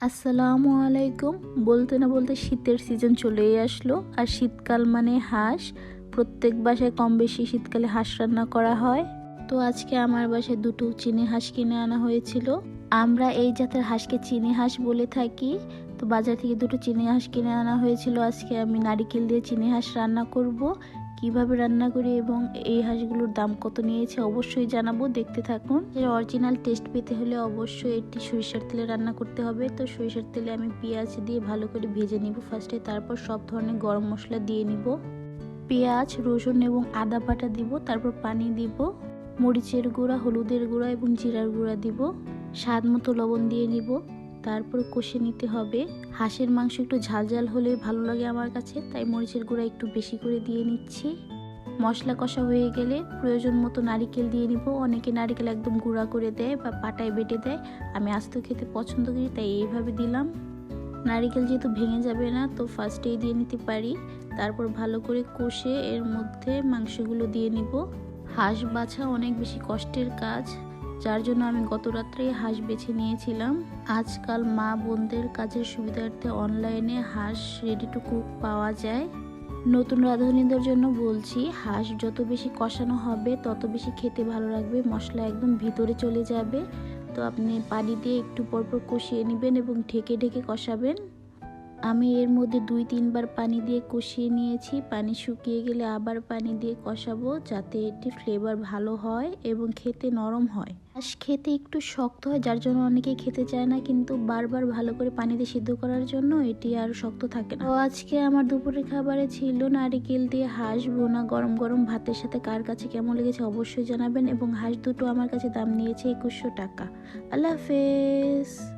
আসসালামু আলাইকুম। বলতে না বলতে শীতের সিজন চলেই আসলো। আর শীতকাল মানে হাঁস। প্রত্যেক বাসায় কম বেশি শীতকালে হাঁস রান্না করা হয়। তো আজকে আমার বাসায় দুটো চিনি হাঁস কিনে আনা হয়েছিল। আমরা এই জাতের হাঁসকে চিনি হাঁস বলে থাকি। তো বাজার থেকে দুটো চিনি হাঁস কিনে আনা হয়েছিল। আজকে আমি নারিকেল দিয়ে চিনি হাঁস রান্না করব। কীভাবে রান্না করি এবং এই হাঁসগুলোর দাম কত নিয়েছে অবশ্যই জানাব, দেখতে থাকুন। এর অরিজিনাল টেস্ট পেতে হলে অবশ্যই এটি সরিষার তেলে রান্না করতে হবে। তো সরিষার তেলে আমি পেঁয়াজ দিয়ে ভালো করে ভেজে নিব ফার্স্টে তারপর সব ধরনের গরম মশলা দিয়ে নিব। পেঁয়াজ, রসুন এবং আদা বাটা দিব, তারপর পানি দিব, মরিচের গুঁড়া, হলুদের গুঁড়া এবং জিরার গুঁড়া দিব। স্বাদ মতো লবণ দিয়ে নিব। তারপর কষে নিতে হবে। হাঁসের মাংস একটু ঝাল ঝাল হলে ভালো লাগে আমার কাছে, তাই মরিচের গুঁড়া একটু বেশি করে দিয়ে নিচ্ছি। মশলা কষা হয়ে গেলে প্রয়োজন মতো নারিকেল দিয়ে নিব। অনেকে নারিকেল একদম গুঁড়া করে দেয় বা পাটায় বেটে দেয়। আমি আস্ত খেতে পছন্দ করি, তাই এইভাবে দিলাম। নারিকেল যেহেতু ভেঙে যাবে না, তো ফার্স্টেই দিয়ে নিতে পারি। তারপর ভালো করে কষে এর মধ্যে মাংসগুলো দিয়ে নিব। হাঁস বাছা অনেক বেশি কষ্টের কাজ। যার জন্য আমি গত রাত্রে হাঁস বেছে নিয়েছিলাম। আজকাল মা বোনদের কাজের সুবিধার্থে অনলাইনে হাঁস রেডি টু কুক পাওয়া যায়। নতুন রাঁধুনিদের জন্য বলছি, হাঁস যত বেশি কষানো হবে, তত বেশি খেতে ভালো লাগবে, মশলা একদম ভিতরে চলে যাবে। তো আপনি পানি দিয়ে একটু পরপর কষিয়ে নেবেন এবং ঢেকে ঢেকে কষাবেন। আমি এর মধ্যে দুই, তিনবার পানি দিয়ে কষিয়ে নিয়েছি। পানি শুকিয়ে গেলে আবার পানি দিয়ে কষাবো যাতে এটি ফ্লেভার ভালো হয় এবং খেতে নরম হয়। হাঁস খেতে একটু শক্ত হয়, যার জন্য অনেকে খেতে চায় না, কিন্তু বারবার ভালো করে পানিতে সিদ্ধ করার জন্য এটি আর শক্ত থাকে না। তো আজকে আমার দুপুরের খাবারে ছিল নারিকেল দিয়ে হাঁস বোনা গরম গরম ভাতের সাথে কার কাছে কেমন লেগেছে অবশ্যই জানাবেন এবং হাঁস দুটো আমার কাছে দাম নিয়েছে একুশশো টাকা। আল্লাহ হাফেজ।